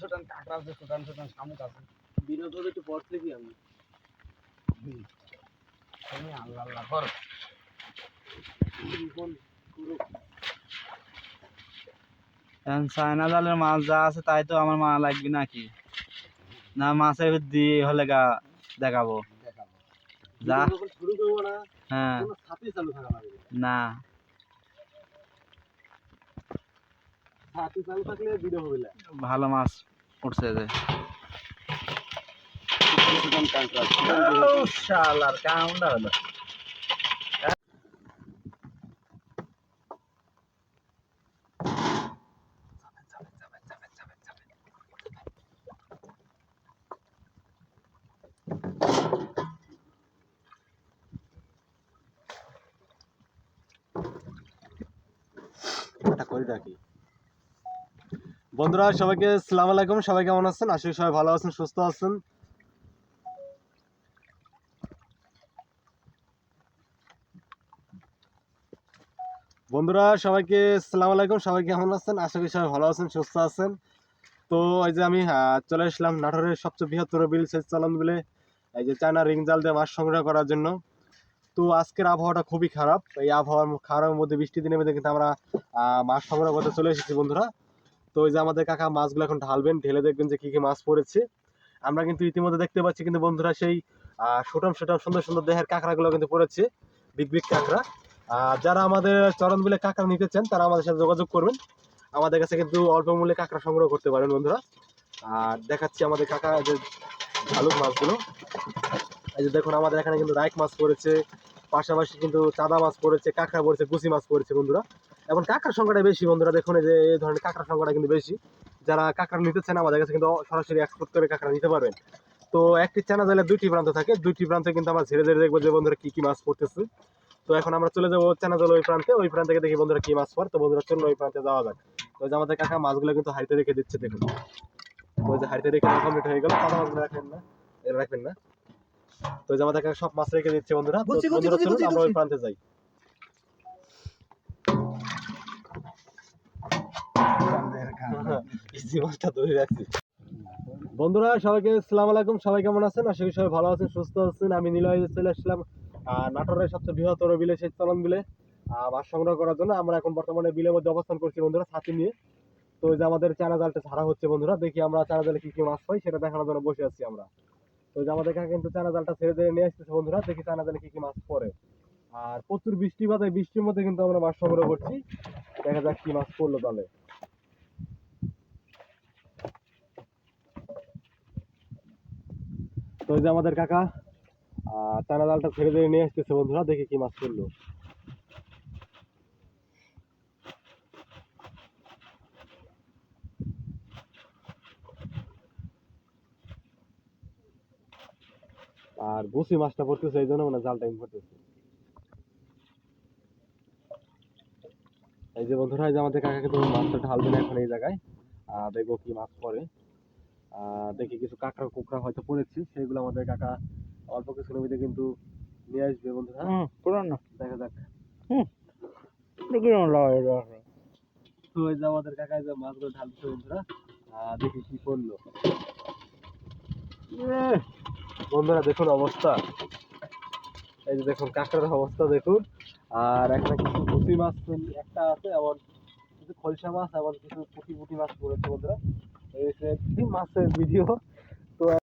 ছোটান কাঁকড়া আছে ছোটান ছোটান শামুক আছে। বিনোদ হবে একটু পড়তে কি আমি। তুমি আল্লাহ আল্লাহ কর চায়না জালের মাছ যা আছে তাই তো আমার মা লাগবে নাকি? না মাছের দিয়ে হলে গা দেখাবো। দেখাবো। যা। যখন শুরু করব না হ্যাঁ। কোনো সাথে চালু থাকা লাগবে না। সাথে চালু থাকলে ভিডিও হবে না। ভালো মাছ। উঠছে যে। শালার কামটা হলো। এটা করে রাখি বন্ধুরা, সবাইকে সালাম আলাইকুম। সবাই কেমন আছেন? আশা সবাই ভালো আছেন, সুস্থ আছেন। বন্ধুরা, সবাইকে সালাম আলাইকুম। সবাই কেমন আছেন? আশা করি সবাই ভালো আছেন, সুস্থ আছেন। তো এই যে আমি চলে আসলাম নাটোরের সবচেয়ে বৃহত্তর বিল সেচ চালান বিলে, এই যে চায়না রিং জাল দিয়ে মাছ সংগ্রহ করার জন্য। তো আজকের আবহাওয়াটা খুবই খারাপ। এই আবহাওয়ার খারাপের মধ্যে বৃষ্টি দিনের মধ্যে কিন্তু আমরা মাছ সংগ্রহ করতে চলে এসেছি বন্ধুরা। তো ওই যে আমাদের কাকা মাছগুলো এখন ঢালবেন, ঢেলে দেখবেন যে কি কি মাছ পড়েছে। আমরা কিন্তু ইতিমধ্যে দেখতে পাচ্ছি কিন্তু বন্ধুরা সেই সুটাম সুটাম সুন্দর সুন্দর দেহের কাঁকড়াগুলো কিন্তু পড়েছে, বিগ বিগ কাঁকড়া। যারা আমাদের চরণ বিলে কাঁকড়া নিতে চান, তারা আমাদের সাথে যোগাযোগ করবেন। আমাদের কাছে কিন্তু অল্প মূল্যে কাঁকড়া সংগ্রহ করতে পারেন বন্ধুরা। আর দেখাচ্ছি আমাদের কাকা যে ঝালুক মাছগুলো। এই যে দেখুন, আমাদের এখানে কিন্তু রাইক মাছ পড়েছে, পাশাপাশি কিন্তু চাঁদা মাছ পড়েছে, কাঁকড়া পড়েছে কুচি মাছ পড়েছে বন্ধুরা। এবং কাঁকড়ার সংখ্যাটা বেশি বন্ধুরা। দেখুন যে এই ধরনের কাঁকড়ার সংখ্যাটা কিন্তু বেশি। যারা কাঁকড়া নিতে চান আমাদের কাছে কিন্তু সরাসরি এক্সপোর্ট করে কাঁকড়া নিতে পারবেন। তো একটি চানা জালে দুইটি প্রান্ত থাকে। দুইটি প্রান্তে কিন্তু আমরা ঝেড়ে ঝেড়ে দেখব যে বন্ধুরা কি কি মাছ পড়তেছে। তো এখন আমরা চলে যাব চানা জল ওই প্রান্তে। ওই প্রান্ত থেকে দেখি বন্ধুরা কি মাছ পড়ে। তো বন্ধুরা চলুন ওই প্রান্তে যাওয়া যাক। তো যে আমাদের কাকা মাছগুলো কিন্তু হাইতে রেখে দিচ্ছে দেখুন। ওই যে হাইতে রেখে কমপ্লিট হয়ে গেল। চানা মাছগুলো রাখবেন না। রাখবেন না। তো যে আমাদের কাকা সব মাছ রেখে দিচ্ছে বন্ধুরা। তো আমরা ওই প্রান্তে যাই। মাছটা ধরে রাখছি। বন্ধুরা সবাইকে সালাম আলাইকুম। সবাই কেমন আছেন? আশা করি সবাই ভালো আছেন সুস্থ আছেন। আমি নিলয় চলে আসলাম নাটোরের সবচেয়ে বৃহত্তর বিলে সেই চলন বিলে মাছ সংগ্রহ করার জন্য। আমরা এখন বর্তমানে বিলের মধ্যে অবস্থান করছি বন্ধুরা ছাতি নিয়ে। তো যে আমাদের চানা জালটা ছাড়া হচ্ছে বন্ধুরা দেখি আমরা চানা জালে কি কি মাছ পাই সেটা দেখানোর জন্য বসে আছি আমরা। তো যে আমাদের এখানে কিন্তু চানা জালটা ছেড়ে দিয়ে নিয়ে আসতেছে বন্ধুরা দেখি চানা জালে কি কি মাছ পড়ে। আর প্রচুর বৃষ্টি বাদে বৃষ্টির মধ্যে কিন্তু আমরা মাছ সংগ্রহ করছি। দেখা যাক কি মাছ পড়ল তাহলে। তো যে আমাদের কাকা চানা জালটা ছেড়ে দিয়ে নিয়ে আসতেছে বন্ধুরা দেখি কি মাছ পড়ল আর বসি মাছটা পড়তেছে এই জন্য মানে জালটা করতেছে এই যে বন্ধুরা এই যে আমাদের কাকাকে তো মাছটা ঢালবে না এখন এই জায়গায় দেখব কি মাছ আহ, দেখি কিছু কাঁকড়া কুকড়া হয়তো পড়েছে সেগুলো আমাদের কাকা অল্প কিছু নদীতে কিন্তু নিয়ে আসবে বন্ধুরা। হুম পুরানো দেখা যাক। তো এই যে আমাদের কাকা যে মাছগুলো ঢালছে বন্ধুরা দেখি কি করল। বন্ধুরা দেখুন অবস্থা। এই যে দেখুন কাঁকড়ার অবস্থা দেখুন। আর একটা কিছু পুঁটি মাছ একটা আছে আবার কিছু খলসা মাছ আবার কিছু পুঁটি পুঁটি মাছ পড়েছে বন্ধুরা। মাছের ভিডিও